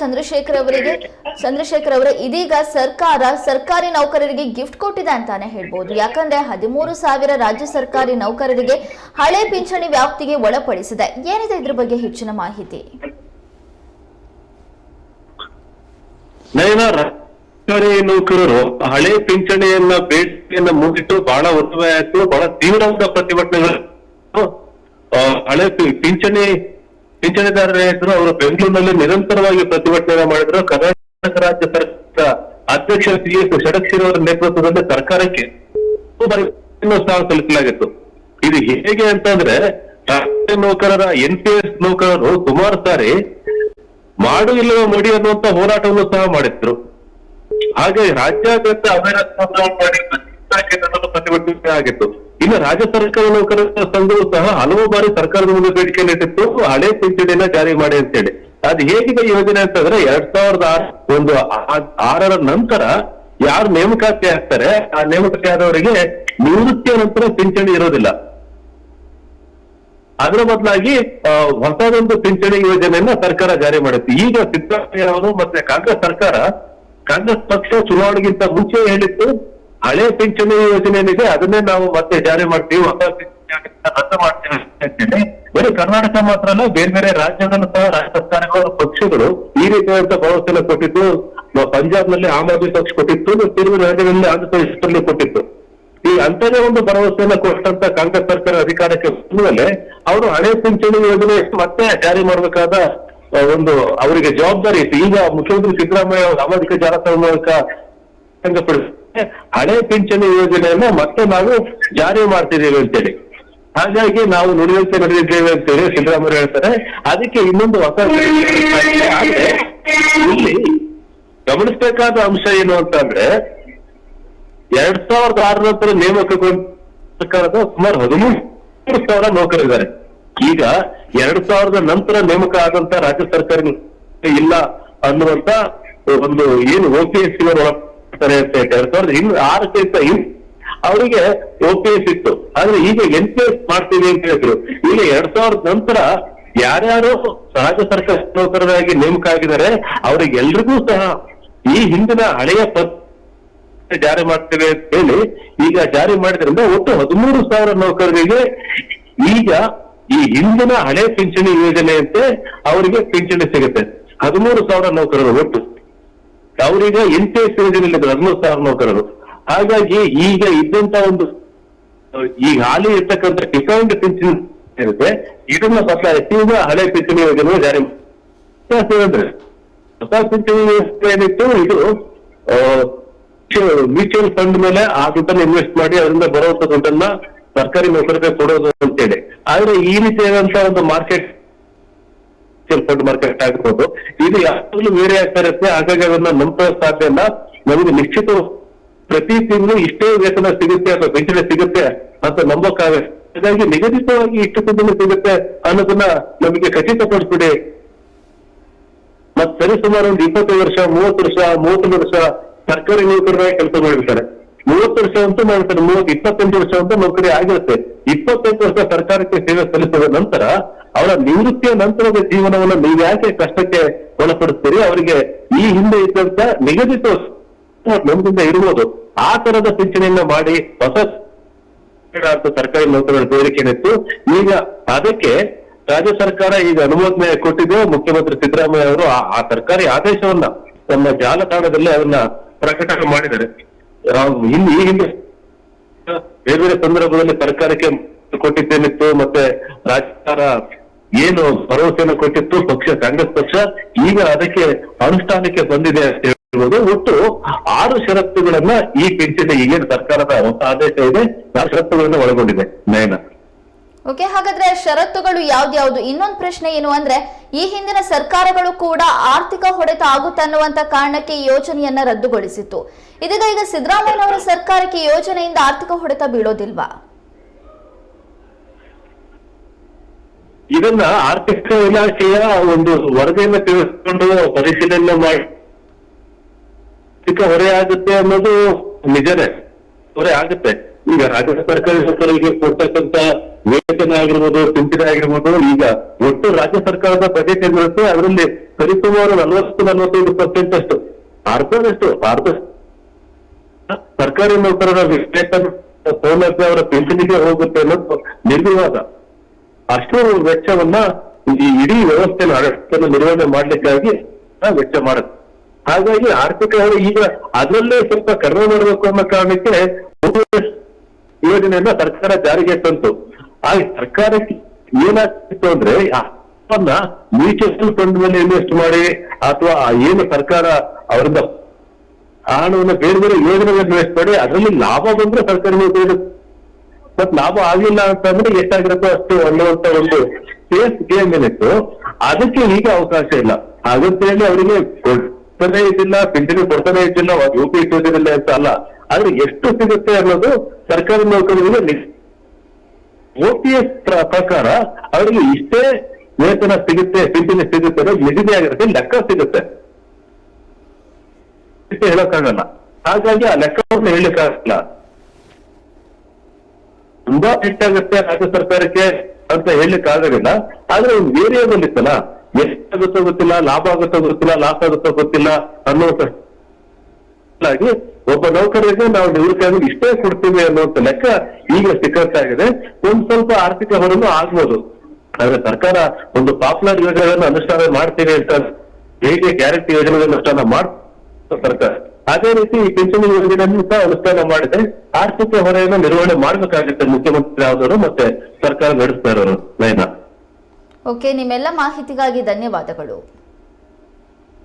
ಚಂದ್ರಶೇಖರ್ ಅವರಿಗೆ, ಚಂದ್ರಶೇಖರ್ ಅವರ, ಇದೀಗ ಸರ್ಕಾರ, ಸರ್ಕಾರಿ ನೌಕರರಿಗೆ ಗಿಫ್ಟ್ ಕೊಟ್ಟಿದೆ ಅಂತಾನೆ ಹೇಳ್ಬೋದು. ಯಾಕಂದ್ರೆ ಹದಿಮೂರು ಸಾವಿರ ರಾಜ್ಯ ಸರ್ಕಾರಿ ನೌಕರರಿಗೆ ಹಳೆ ಪಿಂಚಣಿ ವ್ಯಾಪ್ತಿಗೆ ಒಳಪಡಿಸಿದೆ. ಏನಿದೆ ಇದ್ರ ಬಗ್ಗೆ ಹೆಚ್ಚಿನ ಮಾಹಿತಿ? ನೌಕರರು ಹಳೆ ಪಿಂಚಣಿಯನ್ನ ಬೇಡಿಕೆಯನ್ನ ಮುಗಿಟ್ಟು ಬಹಳ ಒತ್ತುವರಿ ಆಯ್ತು ಬಹಳ ತೀವ್ರವಾದ ಪ್ರತಿಭಟನೆಗಳು ಹಳೆ ಪಿಂಚಣಿ ಪಿಂಚಣಿದಾರರೇ ಇದ್ರು, ಅವರು ಬೆಂಗಳೂರಿನಲ್ಲಿ ನಿರಂತರವಾಗಿ ಪ್ರತಿಭಟನೆ ಮಾಡಿದ್ರು. ಕರ್ನಾಟಕ ರಾಜ್ಯ ಸರ್ಕಾರ ಅಧ್ಯಕ್ಷ ಸಿ ಎಸ್ ಷಡಕ್ಷರಿ ಅವರ ನೇತೃತ್ವದಲ್ಲಿ ಸರ್ಕಾರಕ್ಕೆ ಸ್ಥಾನ ಸಲ್ಲಿಸಲಾಗಿತ್ತು. ಇದು ಹೇಗೆ ಅಂತಂದ್ರೆ ರಾಜ್ಯ ನೌಕರರ ಎನ್ ಪಿ ಎಸ್ ನೌಕರರು ಸುಮಾರು ಸಾರಿ ಮಾಡು ಇಲ್ಲವೋ ಮಡಿ ಅನ್ನುವಂತ ಹೋರಾಟವನ್ನು ಸಹ ಮಾಡಿದ್ರು. ಹಾಗೆ ರಾಜ್ಯಾದ್ಯಂತ ಅವೇರ ಪ್ರತಿಭಟನೆ ಆಗಿತ್ತು. ಇನ್ನು ರಾಜ್ಯ ಸರ್ಕಾರ ನೌಕರರ ಸಂಘವು ಸಹ ಹಲವು ಬಾರಿ ಸರ್ಕಾರದ ಮುಂದೆ ಬೇಡಿಕೆ ಇಟ್ಟಿತ್ತು. ಹಳೆ ಪಿಂಚಣಿಯನ್ನ ಜಾರಿ ಮಾಡಿ ಅಂತೇಳಿ. ಅದು ಹೇಗಿದೆ ಯೋಜನೆ ಅಂತಂದ್ರೆ ಎರಡ್ ಸಾವಿರದ ಒಂದು ಆರರ ನಂತರ ಯಾರು ನೇಮಕಾತಿ ಆಗ್ತಾರೆ, ಆ ನೇಮಕಾತಿ ಆದವರಿಗೆ ನಿವೃತ್ತಿಯ ನಂತರ ಪಿಂಚಣಿ ಇರೋದಿಲ್ಲ. ಅದರ ಬದಲಾಗಿ ಹೊಸದೊಂದು ಪಿಂಚಣಿ ಯೋಜನೆಯನ್ನ ಸರ್ಕಾರ ಜಾರಿ ಮಾಡುತ್ತೆ. ಈಗ ಸಿದ್ದರಾಮಯ್ಯ ಅವರು ಮತ್ತೆ ಕಾಂಗ್ರೆಸ್ ಸರ್ಕಾರ, ಕಾಂಗ್ರೆಸ್ ಪಕ್ಷ ಚುನಾವಣೆಗಿಂತ ಮುಂಚೆ ಹೇಳಿತ್ತು ಹಳೆ ಪಿಂಚಣಿ ಯೋಜನೆ ಏನಿದೆ ಅದನ್ನೇ ನಾವು ಮತ್ತೆ ಜಾರಿ ಮಾಡ್ತೀವಿ. ಹೊಸ ಪಿಂಚಣಿ ರದ್ದು ಮಾಡ್ತೀವಿ ಅಂತೇಳಿ ಬರೀ ಕರ್ನಾಟಕ ಮಾತ್ರ ಅಲ್ಲ, ಬೇರೆ ಬೇರೆ ರಾಜ್ಯದಲ್ಲೂ ಸಹ ರಾಜ್ಯ ಪಕ್ಷಗಳು ಈ ರೀತಿಯಾದಂತಹ ಭರವಸೆ ಕೊಟ್ಟಿದ್ದು ಪಂಜಾಬ್ನಲ್ಲಿ ಆಮ್ ಆದ್ಮಿ ಪಕ್ಷ ಕೊಟ್ಟಿತ್ತು ತಿರುಗಿ ರಾಜ್ಯದಲ್ಲಿ ಆಂಧ್ರಪ್ರದೇಶದಲ್ಲಿ ಕೊಟ್ಟಿತ್ತು. ಈ ಅಂತದೇ ಒಂದು ಭರವಸೆಯನ್ನ ಕೊಟ್ಟಂತ ಕಾಂಗ್ರೆಸ್ ಸರ್ಕಾರ ಅಧಿಕಾರಕ್ಕೆ ಮೇಲೆ ಅವರು ಹಳೆ ಪಿಂಚಣಿ ಯೋಜನೆ ಮತ್ತೆ ಜಾರಿ ಮಾಡಬೇಕಾದ ಒಂದು ಅವರಿಗೆ ಜವಾಬ್ದಾರಿ ಇತ್ತು. ಈಗ ಮುಖ್ಯಮಂತ್ರಿ ಸಿದ್ದರಾಮಯ್ಯ ಅವರು ಸಾಮಾಜಿಕ ಜಾಲತಾಣ ಮೂಲಕ ಹಳೆ ಪಿಂಚಣಿ ಯೋಜನೆಯನ್ನ ಮತ್ತೆ ನಾವು ಜಾರಿ ಮಾಡ್ತಿದ್ದೀವಿ ಅಂತೇಳಿ. ಹಾಗಾಗಿ ನಾವು ನುಡಿದಂತೆ ನಡೆದಿದ್ದೇವೆ ಅಂತೇಳಿ ಸಿದ್ದರಾಮಯ್ಯ ಹೇಳ್ತಾರೆ. ಅದಕ್ಕೆ ಇನ್ನೊಂದು ಹೊಸ ಇಲ್ಲಿ ಗಮನಿಸಬೇಕಾದ ಅಂಶ ಏನು ಅಂತಂದ್ರೆ ಎರಡ್ ಸಾವಿರದ ಆರ ನಂತರ ನೇಮಕಗೊಂಡ ಸರ್ಕಾರದ ಸುಮಾರು ಹದಿಮೂರು ಸಾವಿರ ನೌಕರಿದ್ದಾರೆ ಈಗ ಎರಡ್ ಸಾವಿರದ ನಂತರ ನೇಮಕ ಆದಂತ ರಾಜ್ಯ ಸರ್ಕಾರ ಇಲ್ಲ ಅನ್ನುವಂತ ಒಂದು ಏನು ಒ ಪಿ ಎಸ್ ಅಂತ ಎರಡ್ ಸಾವಿರದ ಇನ್ನು ಆರಕ್ಕಿಂತ ಅವರಿಗೆ ಒ ಇತ್ತು ಆದ್ರೆ ಈಗ ಎನ್ ಪಿ ಎಸ್ ಮಾಡ್ತೀವಿ ಅಂತ ಹೇಳಿದ್ರು. ಈಗ ಎರಡ್ ಸಾವಿರದ ನಂತರ ಯಾರ್ಯಾರು ರಾಜ್ಯ ಸರ್ಕಾರ ನೌಕರರಾಗಿ ನೇಮಕ ಆಗಿದ್ದಾರೆ ಅವರಿಗೆಲ್ರಿಗೂ ಸಹ ಈ ಹಿಂದಿನ ಹಳೆಯ ಪದ್ ಜಾರಿ ಮಾಡ್ತೇವೆ ಅಂತ ಹೇಳಿ ಈಗ ಜಾರಿ ಮಾಡಿದ್ರಿಂದ ಒಟ್ಟು ಹದಿಮೂರು ಸಾವಿರ ನೌಕರರಿಗೆ ಈಗ ಈ ಹಿಂದಿನ ಹಳೆ ಪಿಂಚಣಿ ಯೋಜನೆಯಂತೆ ಅವರಿಗೆ ಪಿಂಚಣಿ ಸಿಗುತ್ತೆ. ಹದಿಮೂರು ಸಾವಿರ ನೌಕರರು ಒಟ್ಟು. ಅವರೀಗ ಎನ್ ಪಿ ಎಸ್ ಧರ್ಮಸ್ಥಳ ನೌಕರರು ಹಾಗಾಗಿ ಈಗ ಇದ್ದಂತ ಒಂದು ಈಗ ಹಾಲಿ ಇರ್ತಕ್ಕಂಥ ಡಿಫೈನ್ಡ್ ಪಿಂಚಣಿ ಇರುತ್ತೆ. ಇದನ್ನ ಬದಲಾಯಿಸಿ ಈಗ ಹಳೆ ಪಿಂಚಣಿ ಯೋಜನೆ ಜಾರಿ ಹೊಸ ಪಿಂಚಣಿ ವ್ಯವಸ್ಥೆ ಏನಿತ್ತು, ಇದು ಮ್ಯೂಚುವಲ್ ಫಂಡ್ ಮೇಲೆ ಆ ದುಡ್ಡನ್ನು ಇನ್ವೆಸ್ಟ್ ಮಾಡಿ ಅದರಿಂದ ಬರುವಂತ ದುಡ್ಡನ್ನ ಸರ್ಕಾರಿ ನೌಕರಿಗೆ ಕೊಡೋದು ಅಂತೇಳಿ. ಆದ್ರೆ ಈ ರೀತಿಯಾದಂತಹ ಒಂದು ಮಾರ್ಕೆಟ್ ಫಂಡ್ ಮಾರ್ಕೆಟ್ ಆಗಿರ್ಬೋದು. ಇದು ಯಾವಾಗಲೂ ಬೇರೆ ಆಗ್ತಾ ಇರುತ್ತೆ ಹಾಗಾಗಿ ಅದನ್ನ ನಂಬುವ ಸಾಧ್ಯ ಇಲ್ಲ ನಮಗೆ ನಿಶ್ಚಿತ ಪ್ರತಿ ತಿಂಗಳು ಇಷ್ಟೇ ವೇತನ ಸಿಗುತ್ತೆ ಅಥವಾ ಪಿಂಚಣಿ ಸಿಗುತ್ತೆ ಅಂತ ನಂಬೋಕ್ಕಾಗತ್ತೆ ಹಾಗಾಗಿ ನಿಗದಿತವಾಗಿ ಇಷ್ಟು ತಿಂಗಳು ಸಿಗುತ್ತೆ ಅನ್ನೋದನ್ನ ನಮಗೆ ಖಚಿತಪಡಿಸ್ಬಿಡಿ. ಮತ್ ಸರಿ ಸುಮಾರು ಒಂದು ಇಪ್ಪತ್ತೈದು ವರ್ಷ, ಮೂವತ್ತು ವರ್ಷ, ಮೂವತ್ತೊಂದು ವರ್ಷ ಸರ್ಕಾರಿ ನೌಕರರಾಗಿ ಕೆಲಸ ಮಾಡಿರ್ತಾರೆ. ಮೂವತ್ತು ವರ್ಷ ಅಂತೂ ಮಾಡ್ತಾರೆ, ಮೂವತ್ತು ಇಪ್ಪತ್ತೆಂಟು ವರ್ಷ ಅಂತ ನೌಕರಿ ಆಗಿರುತ್ತೆ. ಇಪ್ಪತ್ತೆಂಟು ವರ್ಷ ಸರ್ಕಾರಕ್ಕೆ ಸೇವೆ ಸಲ್ಲಿಸಿದ ನಂತರ ಅವರ ನಿವೃತ್ತಿಯ ನಂತರದ ಜೀವನವನ್ನು ನೀವು ಯಾಕೆ ಕಷ್ಟಕ್ಕೆ ಒಳಪಡಿಸ್ತೀರಿ? ಅವರಿಗೆ ಈ ಹಿಂದೆ ಇದ್ದಂತ ನಿಗದಿತ ನಮ್ದಿಂದ ಇರ್ಬೋದು. ಆ ತರದ ಪಿಂಚಣಿಯನ್ನ ಮಾಡಿ ಹೊಸ ಸರ್ಕಾರಿ ನೌಕರರ ಬೇಡಿಕೆ ಇತ್ತು. ಈಗ ಅದಕ್ಕೆ ರಾಜ್ಯ ಸರ್ಕಾರ ಈಗ ಅನುಮೋದನೆ ಕೊಟ್ಟಿದೆ. ಮುಖ್ಯಮಂತ್ರಿ ಸಿದ್ದರಾಮಯ್ಯ ಅವರು ಆ- ಸರ್ಕಾರಿ ಆದೇಶವನ್ನ ತಮ್ಮ ಜಾಲತಾಣದಲ್ಲಿ ಅದನ್ನ ಪ್ರಕಟಣೆ ಮಾಡಿದ್ದಾರೆ. ಈ ಹಿಂದೆ ಬೇರೆ ಬೇರೆ ಸಂದರ್ಭದಲ್ಲಿ ಸರ್ಕಾರಕ್ಕೆ ಕೊಟ್ಟಿದ್ದೇನಿತ್ತು ಮತ್ತೆ ರಾಜ್ಯಕಾರ ಏನು ಭರವಸೆಯನ್ನು ಕೊಟ್ಟಿತ್ತು, ಪಕ್ಷ, ಕಾಂಗ್ರೆಸ್ ಪಕ್ಷ, ಈಗ ಅದಕ್ಕೆ ಅನುಷ್ಠಾನಕ್ಕೆ ಬಂದಿದೆ ಅಂತ ಹೇಳ್ಬೋದು. ಒಟ್ಟು ಆರು ಷರತ್ತುಗಳನ್ನ ಈ ಪಿಂಚಣಿ ಈಗಿನ ಸರ್ಕಾರದ ಹೊಸ ಆದೇಶ ಇದೆ ಆ ಷರತ್ತುಗಳನ್ನ ಒಳಗೊಂಡಿದೆ, ನಯನ. ಓಕೆ, ಹಾಗಾದ್ರೆ ಷರತ್ತುಗಳು ಯಾವ್ದ್ಯಾವ್ದು ಇನ್ನೊಂದು ಪ್ರಶ್ನೆ ಏನು ಅಂದ್ರೆ, ಈ ಹಿಂದಿನ ಸರ್ಕಾರಗಳು ಕೂಡ ಆರ್ಥಿಕ ಹೊಡೆತ ಆಗುತ್ತೆ ಅನ್ನುವಂತ ಕಾರಣಕ್ಕೆ ಯೋಜನೆಯನ್ನ ರದ್ದುಗೊಳಿಸಿತ್ತು. ಇದೀಗ ಈಗ ಸಿದ್ದರಾಮಯ್ಯನವರ ಸರ್ಕಾರಕ್ಕೆ ಯೋಜನೆಯಿಂದ ಆರ್ಥಿಕ ಹೊಡೆತ ಬೀಳೋದಿಲ್ವಾ? ಇದನ್ನ ಆರ್ಥಿಕ ಇಲಾಖೆಯ ಒಂದು ವರದಿಯನ್ನು ತಿಳಿಸಿಕೊಂಡು ಪರಿಶೀಲನೆ ಮಾಡಿ. ಹೊರೆ ಆಗುತ್ತೆ ಅನ್ನೋದು ನಿಜನೇ. ಹೊರೆ ಆಗುತ್ತೆ. ಈಗ ರಾಜ್ಯ ಸರ್ಕಾರಿ ಕೊಡ್ತಕ್ಕಂತ ವೇತನ ಆಗಿರ್ಬೋದು, ಪಿಂಚಣಿ ಆಗಿರ್ಬೋದು, ಈಗ ಒಟ್ಟು ರಾಜ್ಯ ಸರ್ಕಾರದ ಬಜೆಟ್ ಏನಿರುತ್ತೆ ಅದರಲ್ಲಿ ಸರಿಸುಮಾರು ನಲವತ್ತು, ನಲವತ್ತೈದು ಪರ್ಸೆಂಟ್ ಅಷ್ಟು. ಅರ್ಧದಷ್ಟು, ಅರ್ಧ ಸರ್ಕಾರಿ ನೌಕರರ ಸೌಲಭ್ಯ ಅವರ ಪಿಂಚಣಿಗೆ ಹೋಗುತ್ತೆ ಅನ್ನೋದು ನಿರ್ವಿವಾದ. ಅಷ್ಟು ವೆಚ್ಚವನ್ನ ಈ ಇಡೀ ವ್ಯವಸ್ಥೆನ ಆಡಳಿತನ ನಿರ್ವಹಣೆ ಮಾಡ್ಲಿಕ್ಕಾಗಿ ವೆಚ್ಚ ಮಾಡುತ್ತೆ. ಹಾಗಾಗಿ ಆರ್ಥಿಕ ಈಗ ಅದರಲ್ಲೇ ಸ್ವಲ್ಪ ಕಡಿಮೆ ಮಾಡಬೇಕು ಅನ್ನೋ ಕಾರಣಕ್ಕೆ ಯೋಜನೆಯನ್ನ ಸರ್ಕಾರ ಜಾರಿಗೆ ತಂತು. ಆ ಸರ್ಕಾರಕ್ಕೆ ಏನಾಗ್ತಿತ್ತು ಅಂದ್ರೆ ಹಣವನ್ನ ಮ್ಯೂಚುವಲ್ ಫಂಡ್ ಮೇಲೆ ಇನ್ವೆಸ್ಟ್ ಮಾಡಿ, ಅಥವಾ ಏನು ಸರ್ಕಾರ ಅವರಿಂದ ಆ ಹಣವನ್ನು ಬೇರೆ ಬೇರೆ ಯೋಜನೆಗಳ ಇನ್ವೆಸ್ಟ್ ಮಾಡಿ, ಅದರಲ್ಲಿ ಲಾಭ ಬಂದ್ರೆ ಸರ್ಕಾರ ಮತ್ ಲಾಭ ಆಗಿಲ್ಲ ಅಂತಂದ್ರೆ ಎಷ್ಟಾಗಿರುತ್ತೋ ಅಷ್ಟು ಅನ್ನುವಂತ ಒಂದು ಸೇಫ್ ಗೇಮ್ ಏನಿತ್ತು ಅದಕ್ಕೆ ಈಗ ಅವಕಾಶ ಇಲ್ಲ. ಹೇಳಿ ಅವರಿಗೆ ಕೊಡ್ತಾನೆ ಇದ್ದಿಲ್ಲ, ಪಿಂಚಣಿ ಕೊಡ್ತಾನೆ ಇದ್ದಿಲ್ಲ ಯು ಪಿ ಅಂತ ಅಲ್ಲ. ಆದ್ರೆ ಎಷ್ಟು ಸಿಗುತ್ತೆ ಅನ್ನೋದು ಸರ್ಕಾರಿ ನೌಕರರಿಗೆ ಓಪಿಎಸ್ ಪ್ರಕಾರ ಅವರಿಗೆ ಇಷ್ಟೇ ವೇತನ ಸಿಗುತ್ತೆ ಪಿಂಚಣಿ ಸಿಗುತ್ತೆ ನಿಗದಿ ಆಗಿರುತ್ತೆ ಲೆಕ್ಕ ಸಿಗುತ್ತೆ. ಹೇಳಕ್ ಹೇಳಕ್ಕಾಗಲ್ಲ ಹಾಗಾಗಿ ಆ ಲೆಕ್ಕವನ್ನು ಹೇಳಲಿಕ್ಕಾಗಲ್ಲ ತುಂಬಾ ಹೆಚ್ಚಾಗುತ್ತೆ ರಾಜ್ಯ ಸರ್ಕಾರಕ್ಕೆ ಅಂತ ಹೇಳಲಿಕ್ಕೆ ಆಗೋದಿಲ್ಲ. ಆದ್ರೆ ಒಂದು ವೇರಿಯಬಲ್ ಇತ್ತಲ್ಲ ಎಷ್ಟಾಗುತ್ತೋ ಗೊತ್ತಿಲ್ಲ, ಲಾಭ ಆಗುತ್ತೋ ಗೊತ್ತಿಲ್ಲ, ಲಾಸ್ ಆಗುತ್ತೋ ಗೊತ್ತಿಲ್ಲ ಅನ್ನೋ ಒಬ್ಬ ನೌಕರರಿಗೆ ನಾವು ನಿವೃತ್ತಿ ಇಷ್ಟೇ ಕೊಡ್ತೀವಿ ಅನ್ನುವಂತ ಲೆಕ್ಕ ಈಗ ಸಿಕ್ಕಾಗಿದೆ ಒಂದ್ ಸ್ವಲ್ಪ ಆರ್ಥಿಕ ಹೊರನು ಆಗ್ಬೋದು. ಆದ್ರೆ ಸರ್ಕಾರ ಒಂದು ಪಾಪ್ಯುಲರ್ ಯೋಜನೆಗಳನ್ನು ಅನುಷ್ಠಾನ ಮಾಡ್ತೀವಿ ಅಂತ ಹೇಗೆ ಗ್ಯಾರಂಟಿ ಯೋಜನೆಗಳನ್ನು ಅನುಷ್ಠಾನ ಮಾಡ್ ಸರ್ಕಾರ? ಅದೇ ರೀತಿ ಈ ಪಿಂಚಣಿ ಯೋಜನೆಯನ್ನು ಸಹ ಅನುಷ್ಠಾನ ಮಾಡಿದೆ ಆರ್ಥಿಕ ಹೊರೆಯನ್ನು ನಿರ್ವಹಣೆ ಮಾಡಬೇಕಾಗುತ್ತೆ ಮುಖ್ಯಮಂತ್ರಿ ಆದವರು ಮತ್ತೆ ಸರ್ಕಾರ ನಡೆಸ್ತಾ ಇರೋರು. ನಯನ. ಓಕೆ, ನಿಮ್ಮೆಲ್ಲ ಮಾಹಿತಿಗಾಗಿ ಧನ್ಯವಾದಗಳು.